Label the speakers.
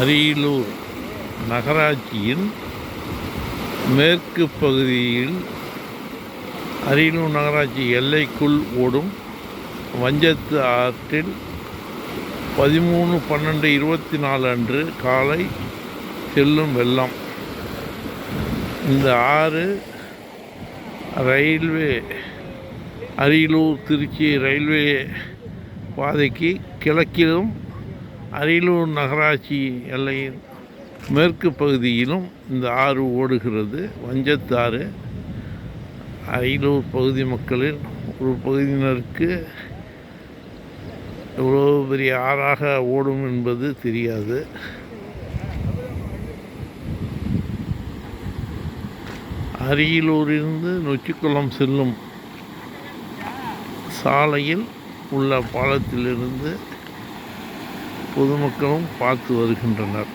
Speaker 1: அரியலூர் நகராட்சியின் மேற்கு பகுதியில் அரியலூர் நகராட்சி எல்லைக்குள் ஓடும் வஞ்சத்து ஆற்றில் பதிமூணு பன்னெண்டு இருபத்தி நாலு அன்று காலை செல்லும் வெள்ளம். இந்த ஆறு ரயில்வே அரியலூர் திருச்சி ரயில்வே பாதைக்கு கிழக்கிலும் அரியலூர் நகராட்சி எல்லையின் மேற்கு பகுதியிலும் இந்த ஆறு ஓடுகிறது. வஞ்சத்தாறு அரியலூர் பகுதி மக்களில் ஒரு பகுதியினருக்கு எவ்வளோ பெரிய ஆறாக ஓடும் என்பது தெரியாது. அரியலூரிலிருந்து நொச்சிக்குளம் செல்லும் சாலையில் உள்ள பாலத்திலிருந்து பொதுமக்களும் பார்த்து வருகின்றனர்.